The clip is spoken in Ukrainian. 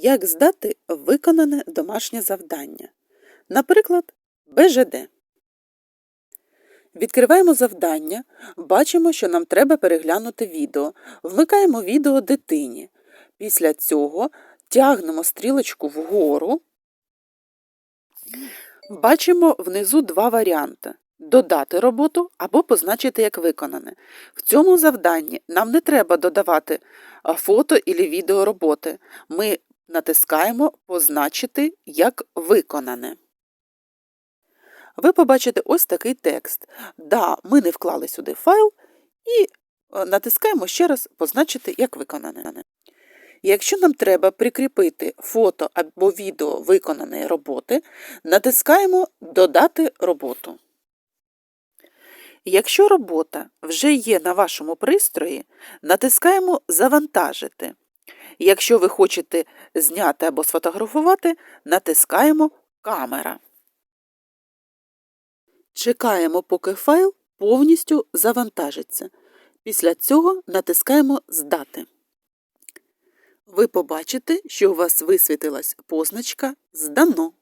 Як здати виконане домашнє завдання. Наприклад, БЖД. Відкриваємо завдання, бачимо, що нам треба переглянути відео. Вмикаємо відео дитині. Після цього тягнемо стрілочку вгору. Бачимо внизу два варіанти: додати роботу або позначити як виконане. В цьому завданні нам не треба додавати фото і відео роботи. Ми натискаємо позначити як виконане. Ви побачите ось такий текст. Да, ми не вклали сюди файл і е, натискаємо ще раз позначити як виконане. Якщо нам треба прикріпити фото або відео виконаної роботи, натискаємо Додати роботу. Якщо робота вже є на вашому пристрої, натискаємо Завантажити. Якщо ви хочете зняти або сфотографувати, натискаємо Камера. Чекаємо, поки файл повністю завантажиться. Після цього натискаємо Здати. Ви побачите, що у вас висвітилась позначка Здано.